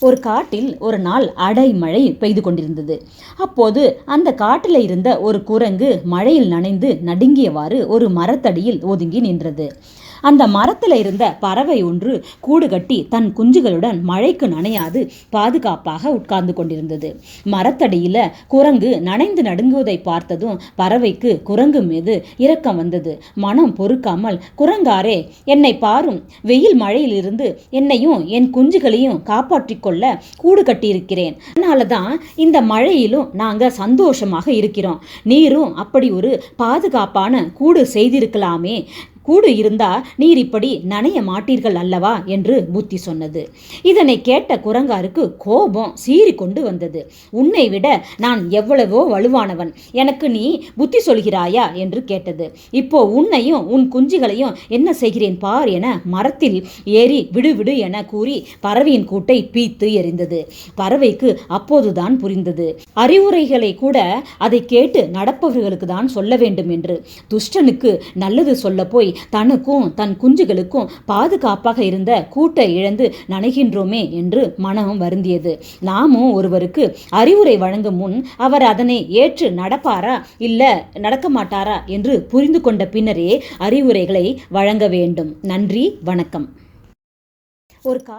ஒரு காட்டில் ஒரு நாள் அடைமழை பெய்து கொண்டிருந்தது. அப்போது அந்த காட்டில் இருந்த ஒரு குரங்கு மழையில் நனைந்து நடுங்கியவாறு ஒரு மரத்தடியில் ஒதுங்கி நின்றது. அந்த மரத்தில் இருந்த பறவை ஒன்று கூடு கட்டி தன் குஞ்சுகளுடன் மழைக்கு நனையாது பாதுகாப்பாக உட்கார்ந்து கொண்டிருந்தது. மரத்தடியில் குரங்கு நனைந்து நடுங்குவதை பார்த்ததும் பறவைக்கு குரங்கு மீது இரக்கம் வந்தது. மனம் பொறுக்காமல் குரங்காரே என்னை பாரும். வெயில் மழையிலிருந்து என்னையும் என் குஞ்சுகளையும் காப்பாற்றிக்கொள்ள கூடு கட்டியிருக்கிறேன். அதனால தான் இந்த மழையிலும் நாங்கள் சந்தோஷமாக இருக்கிறோம். நீரும் அப்படி ஒரு பாதுகாப்பான கூடு செய்திருக்கலாமே. கூடு இருந்தா நீர் இப்படி நனைய மாட்டீர்கள் அல்லவா? என்று புத்தி சொன்னது. இதனை கேட்ட குரங்காருக்கு கோபம் சீறி கொண்டு வந்தது. உன்னை விட நான் எவ்வளவோ வலுவானவன். எனக்கு நீ புத்தி சொல்கிறாயா? என்று கேட்டது. இப்போ உன்னையும் உன் குஞ்சுகளையும் என்ன செய்கிறேன் பார் என மரத்தில் ஏறி விடு விடு என கூறி பறவையின் கூட்டை பீத்து எறிந்தது. பறவைக்கு அப்போதுதான் புரிந்தது. அறிவுரைகளை கூட அதை கேட்டு நடப்பவர்களுக்கு தான் சொல்ல வேண்டும் என்று துஷ்டனுக்கு நல்லது சொல்ல போய் தனக்கும் தன் குஞ்சுகளுக்கும் பாதுகாப்பாக இருந்த கூட்டை இழந்து நனைகின்றோமே என்று மனம் வருந்தியது. நாமும் ஒருவருக்கு அறிவுரை வழங்கும் முன் அவர் அதனை ஏற்று நடப்பாரா? இல்ல நடக்க மாட்டாரா? என்று புரிந்து கொண்ட பின்னரே அறிவுரைகளை வழங்க வேண்டும். நன்றி வணக்கம். ஒரு